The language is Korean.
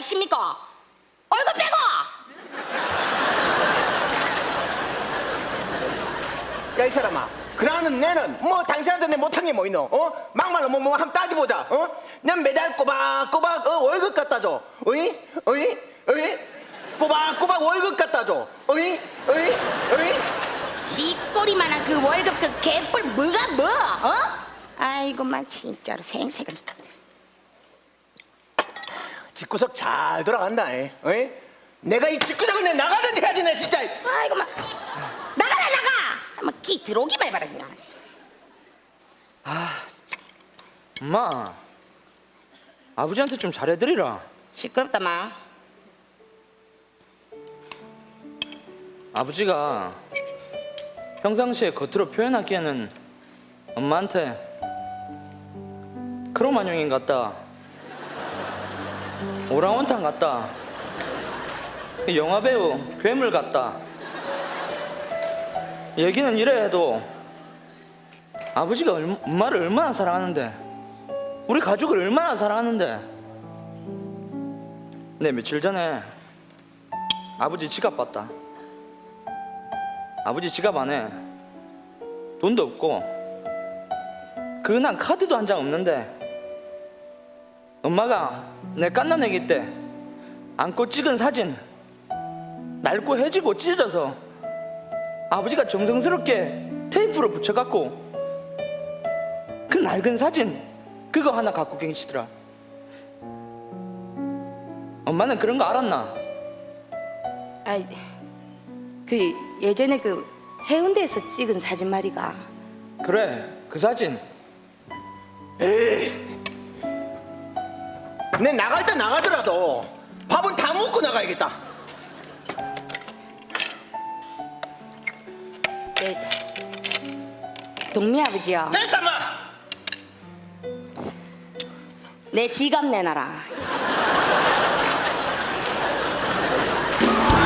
있습니까? 얼굴 빼고! 야 이 사람아. 그러는 내는 뭐 당신한테 내 못한 게 뭐 있노? 어? 막말로 뭐 뭐 한번 따져보자. 어난 매달 꼬박꼬박 어, 월급 갖다 줘. 어이? 어이? 어이? 꼬박꼬박 월급 갖다 줘. 어이? 어이? 어이? 쥐꼬리만한 그 월급 그 개뿔 뭐가 뭐? 어? 아이고 막 진짜로 생색을 집구석 잘 돌아간다 에. 어이? 내가 이 집구석을 내 나가든지 해야지 내 진짜. 아이고 막 나가라 나가! 막기 들어오기만 해봐라 그냥. 엄마. 아버지한테 좀 잘해드리라. 시끄럽다 마. 아버지가 평상시에 겉으로 표현하기에는 엄마한테 크로마뇽인 같다 오랑우탄 같다. 영화배우 괴물 같다. 얘기는 이래 해도 아버지가 얼- 엄마를 얼마나 사랑하는데 우리 가족을 얼마나 사랑하는데. 네 며칠 전에 아버지 지갑 봤다. 아버지 지갑 안에 돈도 없고 그난 카드도 한 장 없는데 엄마가 내 깐난애기 때 안고 찍은 사진 낡고 해지고 찢어져서 아버지가 정성스럽게 테이프로 붙여갖고 그 낡은 사진 그거 하나 갖고 계시더라. 엄마는 그런 거 알았나? 아이 그 예전에 그 해운대에서 찍은 사진 말이가. 그래 그 사진 내 나갈 때 나가더라도 밥은 다 먹고 나가야겠다. 내 동미 아버지요. 됐다 마. 내 지갑 내놔라